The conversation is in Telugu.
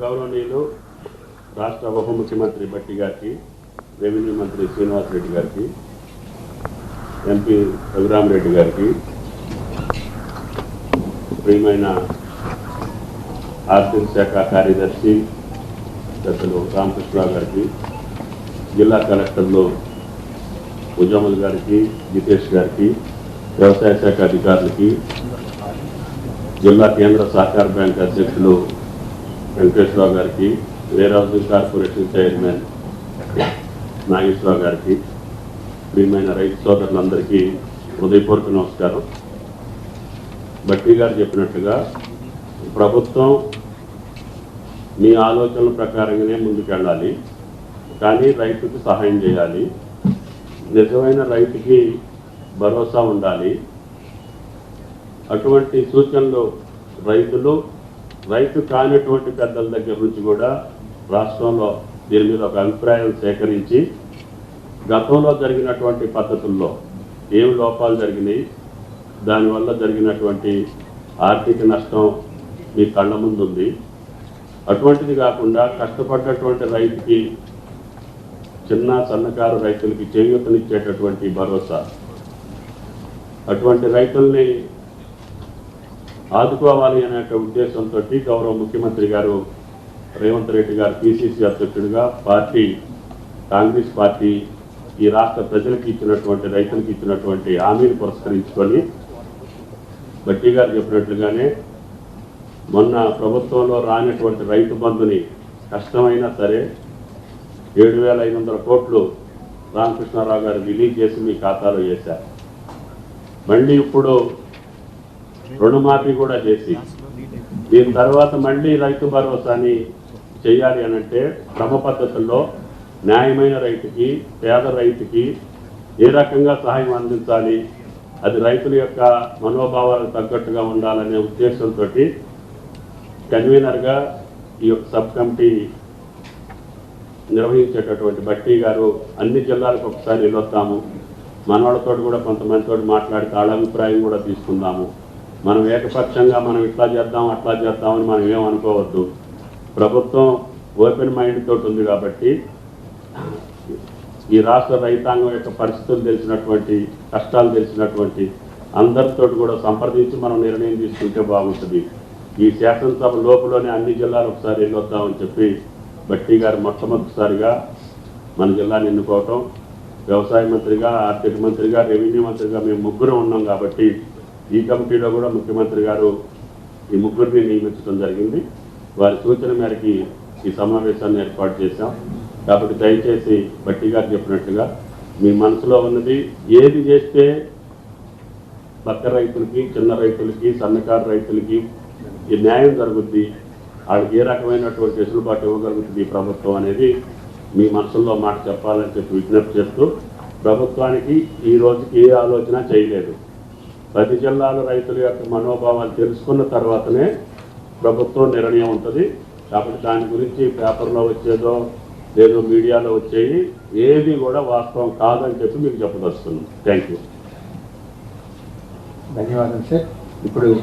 గౌరవనీయులు రాష్ట్ర ఉప ముఖ్యమంత్రి భట్టి గారికి రెవెన్యూ మంత్రి శ్రీనివాస్ రెడ్డి గారికి ఎంపీ రఘురామరెడ్డి గారికి ప్రియమైన ఆర్థిక శాఖ కార్యదర్శి దశలు రామకృష్ణరావు గారికి జిల్లా కలెక్టర్లు ఉజాముల్ గారికి జితేష్ గారికి వ్యవసాయ శాఖ అధికారులకి జిల్లా కేంద్ర సహకార బ్యాంక్ అధ్యక్షులు వెంకటేశ్వరరావు గారికి warehousing corporation chairman Nageswara Rao గారికి ప్రియమైన రైతు సోదరులందరికీ హృదయపూర్వక నమస్కారం. బట్టి గారు చెప్పినట్టుగా ప్రభుత్వం మీ ఆలోచనల ప్రకారంగానే ముందుకెళ్ళాలి కానీ రైతుకు సహాయం చేయాలి నిజమైన రైతుకి భరోసా ఉండాలి. అటువంటి సూచనలు రైతులు రైతు కానిటువంటి పెద్దల దగ్గర నుంచి కూడా రాష్ట్రంలో దీని మీద ఒక అభిప్రాయం సేకరించి గతంలో జరిగినటువంటి పద్ధతుల్లో ఏమి లోపాలు జరిగినాయి దానివల్ల జరిగినటువంటి ఆర్థిక నష్టం మీ కళ్ళ ముందు ఉంది. అటువంటిది కాకుండా కష్టపడ్డటువంటి రైతుకి చిన్న సన్నకారు రైతులకి చేయూతనిచ్చేటటువంటి భరోసా. అటువంటి రైతుల్ని ఆదుకోవాలి అనే ఉద్దేశంతో గౌరవ ముఖ్యమంత్రి గారు రేవంత్ రెడ్డి గారు పిసిసి అధ్యక్షుడిగా పార్టీ కాంగ్రెస్ పార్టీ ఈ రాష్ట్ర ప్రజలకు ఇచ్చినటువంటి రైతులకు ఇచ్చినటువంటి హామీని పురస్కరించుకొని బట్టి గారు చెప్పినట్లుగానే మొన్న ప్రభుత్వంలో రానటువంటి రైతు బంధుని కష్టమైనా సరే ఏడు వేల ఐదు వందల కోట్లు రామకృష్ణారావు గారు రిలీజ్ చేసి మీ ఖాతాలో వేశారు. మళ్ళీ ఇప్పుడు రుణమాఫీ కూడా చేసి దీని తర్వాత మళ్ళీ రైతు భరోసాని చేయాలి అని అంటే క్రమ పద్ధతుల్లో న్యాయమైన రైతుకి పేద రైతుకి ఏ రకంగా సహాయం అందించాలి అది రైతుల యొక్క మనోభావాలకు తగ్గట్టుగా ఉండాలనే ఉద్దేశంతో కన్వీనర్గా ఈ యొక్క సబ్ కమిటీ నిర్వహించేటటువంటి భట్టి గారు అన్ని జిల్లాలకు ఒకసారి వెళ్ళొస్తాము మనవాళ్ళతో కూడా కొంతమందితో మాట్లాడి వాళ్ళ అభిప్రాయం కూడా తీసుకుందాము. మనం ఏకపక్షంగా మనం ఇట్లా చేద్దాం అట్లా చేద్దామని మనం ఏమనుకోవద్దు ప్రభుత్వం ఓపెన్ మైండ్ తోటి ఉంది కాబట్టి ఈ రాష్ట్ర రైతాంగం యొక్క పరిస్థితులు తెలిసినటువంటి కష్టాలు తెలిసినటువంటి అందరితో కూడా సంప్రదించి మనం నిర్ణయం తీసుకుంటే బాగుంటుంది. ఈ శాసనసభ లోపలనే అన్ని జిల్లాలు ఒకసారి వెళ్ళొద్దామని చెప్పి బట్టి గారు మొట్టమొదటిసారిగా మన జిల్లాని ఎన్నుకోవటం. వ్యవసాయ మంత్రిగా ఆర్థిక మంత్రిగా రెవెన్యూ మంత్రిగా మేము ముగ్గురు ఉన్నాం కాబట్టి ఈ కమిటీలో కూడా ముఖ్యమంత్రి గారు ఈ ముగ్గురిని నియమించడం జరిగింది. వారి సూచన మేరకి ఈ సమావేశాన్ని ఏర్పాటు చేశాం. కాబట్టి దయచేసి బట్టి గారు చెప్పినట్టుగా మీ మనసులో ఉన్నది ఏది చేస్తే పక్క రైతులకి చిన్న రైతులకి సన్నకారు రైతులకి ఈ న్యాయం జరుగుద్ది వాళ్ళకి ఏ రకమైనటువంటి వెసులుబాటు ఇవ్వగలుగుతుంది ఈ ప్రభుత్వం అనేది మీ మనసులో మాట చెప్పాలని చెప్పి విజ్ఞప్తి చేస్తూ ప్రభుత్వానికి ఈ రోజుకి ఏ ఆలోచన చేయలేదు. ప్రతి జిల్లాలో రైతుల యొక్క మనోభావాలు తెలుసుకున్న తర్వాతనే ప్రభుత్వం నిర్ణయం ఉంటుంది. కాబట్టి దాని గురించి పేపర్లో వచ్చేదో లేదో మీడియాలో వచ్చేవి ఏది కూడా వాస్తవం కాదని చెప్పి మీకు చెప్పదలుచుకున్నాం. Thank you. ధన్యవాదాలు సార్. ఇప్పుడు